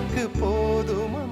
எனக்கு போதுமா?